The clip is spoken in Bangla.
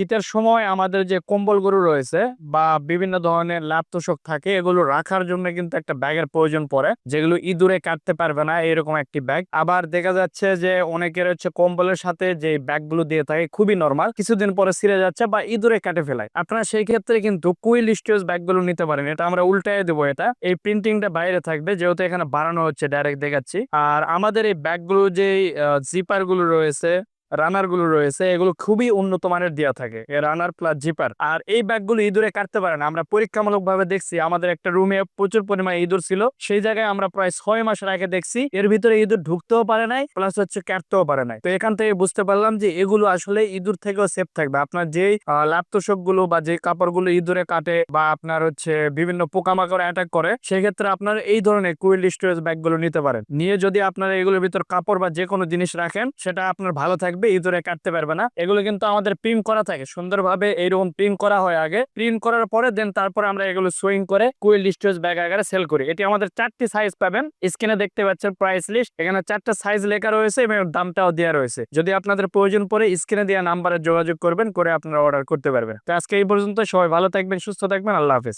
শীতের সময় আমাদের যে কম্বলগুলো রয়েছে বা বিভিন্ন ধরনের ল্যাপ তোষক থাকে, এগুলো রাখার জন্য কিন্তু একটা ব্যাগের প্রয়োজন পড়ে, যেগুলো ইঁদুরে কাটতে পারবে না, এরকম একটি ব্যাগ। আবার দেখা যাচ্ছে যে অনেকের হচ্ছে কম্বলের সাথে যে ব্যাগগুলো দিয়ে থাকে, খুবই নর্মাল কিছুদিন পরে ছিঁড়ে যাচ্ছে বা ইঁদুরে কাটে ফেলায়। আপনারা সেই ক্ষেত্রে কিন্তু কুইল স্টোরেজ ব্যাগগুলো নিতে পারেন, এটা আমরা উল্টায় দেবো এটা। এই প্রিন্টিংটা বাইরে থাকবে, যেহেতু এখানে বানানো হচ্ছে, ডাইরেক্ট দেখাচ্ছি। আর আমাদের এই ব্যাগগুলো যে জিপারগুলো রয়েছে রানারগুলো রয়েছে, এগুলো খুবই উন্নত মানের দেওয়া থাকে রানার প্লাস জিপার আর এই ব্যাগগুলো ইঁদুরে কাটতে পারে না, আমরা পরীক্ষামূলক ভাবে দেখছি, আমাদের একটা রুমে প্রচুর পরিমাণে ইঁদুর ছিল, সেই জায়গায় আমরা প্রায় ছয় মাস আগে দেখছি, এর ভিতরে ইঁদুর ঢুকতেও পারে নাই প্লাস হচ্ছে কাটতেও পারে নাই। তো এখান থেকে বুঝতে পারলাম যে এগুলো আসলে ইঁদুর থেকেও সেফ থাকবে। আপনার যেই ল্যাপটপগুলো বা যে কাপড়গুলো ইঁদুরে কাটে বা আপনার হচ্ছে বিভিন্ন পোকামাকড় অ্যাটাক করে, সেক্ষেত্রে আপনার এই ধরনের কুইল স্টোরেজ ব্যাগগুলো নিতে পারেন। নিয়ে যদি আপনারা এগুলোর ভিতর কাপড় বা যে কোনো জিনিস রাখেন, সেটা আপনার ভালো থাকবে, ইঁদুরে কাটতে পারবে না। এগুলো কিন্তু আমাদের প্রিন্ট করা থাকে। সুন্দরভাবে এইরকম প্রিন্ট করা হয় আগে। প্রিন্ট করার পরে দেন তারপরে আমরা এগুলো সুইং করে কুইল স্টোরেজ ব্যাগ আকারে সেল করি। এটি আমাদের চারটি সাইজ পাবেন। স্ক্রিনে দেখতে পাচ্ছেন প্রাইস লিস্ট এখানে চারটা সাইজ লেখা রয়েছে এবং দামটাও দেওয়া রয়েছে। যদি আপনাদের প্রয়োজন পড়ে স্ক্রিনে দেওয়া নাম্বারে যোগাযোগ করবেন, করে আপনারা অর্ডার করতে পারবেন। তো আজকে এই পর্যন্ত সবাই ভালো থাকবেন, সুস্থ থাকবেন। আল্লাহ হাফেজ।